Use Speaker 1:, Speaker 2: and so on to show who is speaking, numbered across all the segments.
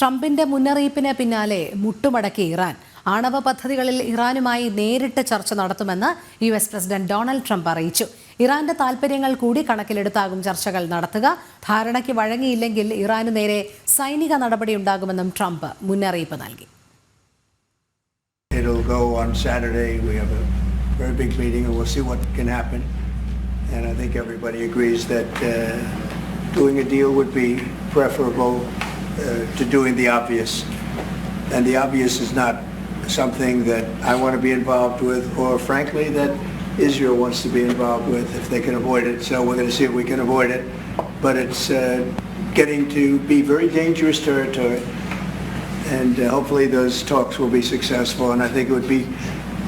Speaker 1: ട്രംപിന്റെ മുന്നറിയിപ്പിന് പിന്നാലെ മുട്ടുമടക്കി ഇറാൻ. ആണവ പദ്ധതികളിൽ ഇറാനുമായി നേരിട്ട് ചർച്ച നടത്തുമെന്ന് U S president Donald Trump അറിയിച്ചു. ഇറാന്റെ താൽപര്യങ്ങൾ കൂടി കണക്കിലെടുത്താകും ചർച്ചകൾ നടത്തുക. ധാരണയ്ക്ക് വഴങ്ങിയില്ലെങ്കിൽ ഇറാനു നേരെ സൈനിക നടപടിയുണ്ടാകുമെന്നും ട്രംപ് മുന്നറിയിപ്പ് നൽകി.
Speaker 2: Uh, doing a deal would be preferable. Uh, to doing the obvious. And the obvious is not something that I want to be involved with or frankly that Israel wants to be involved with if they can avoid it. So we're going to see if we can avoid it. But it's uh, getting to be very dangerous territory. And uh, hopefully those talks will be successful. And I think it would be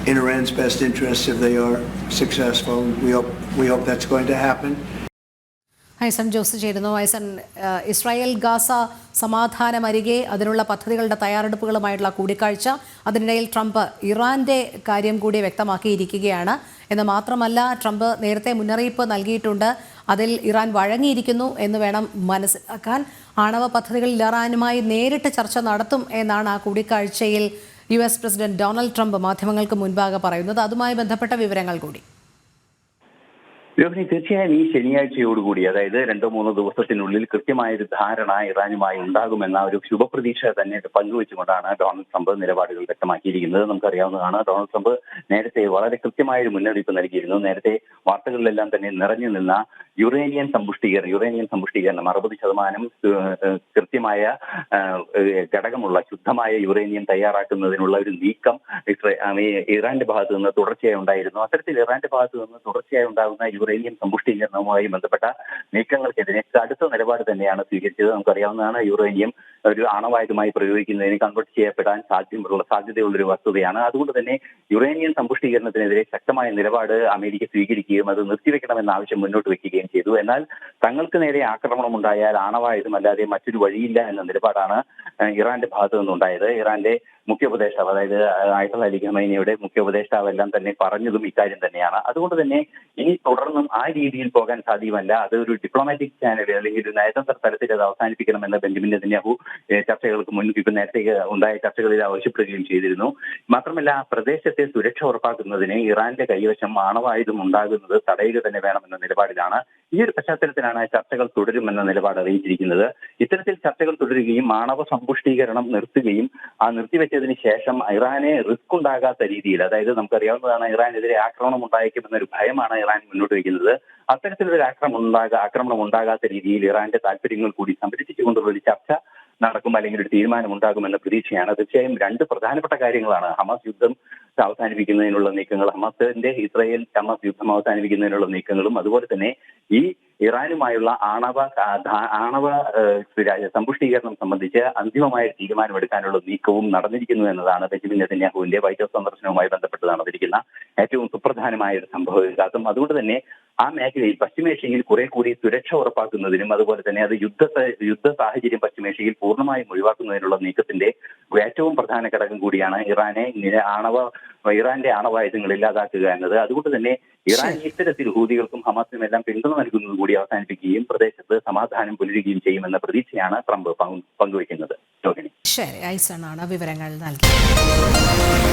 Speaker 2: in Iran's best interest if they are successful. We hope, we hope that's going to happen.
Speaker 1: Haison Jose ചേരുന്നു. Haison Israel Gaza സമാധാനമരികെ അതിനുള്ള പദ്ധതികളുടെ തയ്യാറെടുപ്പുകളുമായിട്ടുള്ള കൂടിക്കാഴ്ച. അതിനിടയിൽ Trump ഇറാന്റെ കാര്യം കൂടി വ്യക്തമാക്കിയിരിക്കുകയാണ്. എന്ന് മാത്രമല്ല ട്രംപ് നേരത്തെ മുന്നറിയിപ്പ് നൽകിയിട്ടുണ്ട്. അതിൽ ഇറാൻ വഴങ്ങിയിരിക്കുന്നു എന്ന് വേണം മനസ്സിലാക്കാൻ. ആണവ പദ്ധതികളിൽ ഇറാനുമായി നേരിട്ട് ചർച്ച നടത്തും എന്നാണ് ആ കൂടിക്കാഴ്ചയിൽ U S president Donald Trump മാധ്യമങ്ങൾക്ക് മുൻപാകെ പറയുന്നത്. അതുമായി ബന്ധപ്പെട്ട വിവരങ്ങൾ കൂടി.
Speaker 3: രോഹിണി തീർച്ചയായും ഈ ശനിയാഴ്ചയോടുകൂടി അതായത് രണ്ടോ മൂന്നോ ദിവസത്തിനുള്ളിൽ കൃത്യമായ ഒരു ധാരണ ഇറാനുമായി ഉണ്ടാകുമെന്ന ഒരു ശുഭപ്രതീക്ഷ തന്നെ പങ്കുവെച്ചുകൊണ്ടാണ് ഡൊണാൾഡ് ട്രംപ് നിലപാടുകൾ വ്യക്തമാക്കിയിരിക്കുന്നത്. നമുക്കറിയാവുന്നതാണ് ഡൊണാൾഡ് ട്രംപ് നേരത്തെ വളരെ കൃത്യമായ ഒരു മുന്നറിയിപ്പ് നൽകിയിരുന്നു. നേരത്തെ വാർത്തകളിലെല്ലാം തന്നെ നിറഞ്ഞു നിന്ന യുറേനിയൻ സമ്പുഷ്ടീകരണം യുറേനിയൻ സമ്പുഷ്ടീകരണം അറുപത് ശതമാനം കൃത്യമായ ഘടകമുള്ള ശുദ്ധമായ യുറേനിയം തയ്യാറാക്കുന്നതിനുള്ള ഒരു നീക്കം ഇറാന്റെ ഭാഗത്ത് നിന്ന് തുടർച്ചയായി ഉണ്ടായിരുന്നു. അത്തരത്തിൽ ഇറാന്റെ ഭാഗത്ത് നിന്ന് തുടർച്ചയായി ഉണ്ടാകുന്ന യുറേനിയം സമ്പുഷ്ടീകരണവുമായി ബന്ധപ്പെട്ട നീക്കങ്ങൾക്കെതിരെ കടുത്ത നിലപാട് തന്നെയാണ് സ്വീകരിച്ചത്. നമുക്കറിയാവുന്നതാണ് യുറേനിയം ഒരു ആണവായുധമായി പ്രയോഗിക്കുന്നതിന് കൺവേർട്ട് ചെയ്യപ്പെടാൻ സാധ്യമുള്ള സാധ്യതയുള്ളൊരു വസ്തുതയാണ്. അതുകൊണ്ട് തന്നെ യുറേനിയം സമ്പുഷ്ടീകരണത്തിനെതിരെ ശക്തമായ നിലപാട് അമേരിക്ക സ്വീകരിക്കുകയും അത് നിർത്തിവെക്കണമെന്ന ആവശ്യം മുന്നോട്ട് വെക്കുകയും ചെയ്തു. എന്നാൽ തങ്ങൾക്ക് നേരെ ആക്രമണം ഉണ്ടായാൽ ആണവായുധം അല്ലാതെ മറ്റൊരു വഴിയില്ല എന്ന നിലപാടാണ് ഇറാന്റെ ഭാഗത്തു നിന്നുണ്ടായത്. ഇറാന്റെ മുഖ്യ ഉപദേഷ്ടാവ് അതായത് ആയിട്ടുള്ള അലി ഖമൈനിയുടെ മുഖ്യ ഉപദേഷ്ടാവ് എല്ലാം തന്നെ പറഞ്ഞതും ഇക്കാര്യം തന്നെയാണ്. അതുകൊണ്ട് തന്നെ ഇനി തുടർന്നും ആ രീതിയിൽ പോകാൻ സാധ്യമല്ല. അത് ഒരു ഡിപ്ലോമാറ്റിക് ചാനൽ അല്ലെങ്കിൽ ഒരു നയതന്ത്ര തലത്തിൽ അത് അവസാനിപ്പിക്കണമെന്ന് ബെഞ്ചമിൻ നെതന്യാഹു ചർച്ചകൾക്ക് മുന്നിൽ ഇപ്പം നേരത്തെ ഉണ്ടായ ചർച്ചകളിൽ ആവശ്യപ്പെടുകയും ചെയ്തിരുന്നു. മാത്രമല്ല ആ പ്രദേശത്തെ സുരക്ഷ ഉറപ്പാക്കുന്നതിന് ഇറാന്റെ കൈവശം ആണവായുധം ഉണ്ടാകുന്നത് തടയുക തന്നെ വേണമെന്ന നിലപാടിലാണ്. ഈ ഒരു പശ്ചാത്തലത്തിലാണ് ചർച്ചകൾ തുടരുമെന്ന നിലപാട് അറിയിച്ചിരിക്കുന്നത്. ഇത്തരത്തിൽ ചർച്ചകൾ തുടരുകയും ആണവ സമ്പുഷ്ടീകരണം നിർത്തുകയും ആ നിർത്തിവെച്ചതിന് ശേഷം ഇറാനെ റിസ്ക് ഉണ്ടാകാത്ത രീതിയിൽ അതായത് നമുക്കറിയാവുന്നതാണ് ഇറാനെതിരെ ആക്രമണം ഉണ്ടായേക്കുമെന്നൊരു ഭയമാണ് ഇറാൻ മുന്നോട്ട് വയ്ക്കുന്നത് അത്തരത്തിലൊരു ആക്രമണം ഉണ്ടാകാ ആക്രമണം ഉണ്ടാകാത്ത രീതിയിൽ ഇറാന്റെ താല്പര്യങ്ങൾ കൂടി സംരക്ഷിച്ചുകൊണ്ടുള്ള ഒരു ചർച്ച നടക്കും അല്ലെങ്കിൽ ഒരു തീരുമാനം ഉണ്ടാകുമെന്ന പ്രതീക്ഷയാണ്. തീർച്ചയായും രണ്ട് പ്രധാനപ്പെട്ട കാര്യങ്ങളാണ്. ഹമാസ് യുദ്ധം അവസാനിപ്പിക്കുന്നതിനുള്ള നീക്കങ്ങൾ ഹമാസിന്റെ ഇസ്രായേൽ ഹമാസ് യുദ്ധം അവസാനിപ്പിക്കുന്നതിനുള്ള നീക്കങ്ങളും അതുപോലെ തന്നെ ഈ ഇറാനുമായുള്ള ആണവ ആണവ സമ്പുഷ്ടീകരണം സംബന്ധിച്ച് അന്തിമമായ തീരുമാനമെടുക്കാനുള്ള നീക്കവും നടന്നിരിക്കുന്നു എന്നതാണ് ബെഞ്ചമിൻ നെതന്യാഹുവിന്റെ വൈറ്റ് ഹൗസ് സന്ദർശനവുമായി ബന്ധപ്പെട്ട് നടന്നിരിക്കുന്ന ഏറ്റവും സുപ്രധാനമായ ഒരു സംഭവ വികാസം അതുകൊണ്ട് തന്നെ ആ മേഖലയിൽ പശ്ചിമേഷ്യയിൽ കുറെ കൂടി സുരക്ഷ ഉറപ്പാക്കുന്നതിനും അതുപോലെ തന്നെ അത് യുദ്ധ യുദ്ധ സാഹചര്യം പശ്ചിമേഷ്യയിൽ പൂർണമായും ഒഴിവാക്കുന്നതിനുള്ള നീക്കത്തിന്റെ ഏറ്റവും പ്രധാന ഘടകം കൂടിയാണ് ഇറാനെ ആണവ ഇറാന്റെ ആണവായുധങ്ങൾ ഇല്ലാതാക്കുക എന്നത്. അതുകൊണ്ട് തന്നെ ഇറാൻ ഇത്തരത്തിൽ ഹൂതികൾക്കും ഹമാസിനും എല്ലാം പിന്തുണ നൽകുന്നത് കൂടി അവസാനിപ്പിക്കുകയും പ്രദേശത്ത് സമാധാനം പുലരുകയും ചെയ്യുമെന്ന പ്രതീക്ഷയാണ് ട്രംപ് പങ്കു- പങ്കുവയ്ക്കുന്നത്.
Speaker 1: ശരി ഐസൺ ആണ് വിവരങ്ങൾ നൽകിയത്.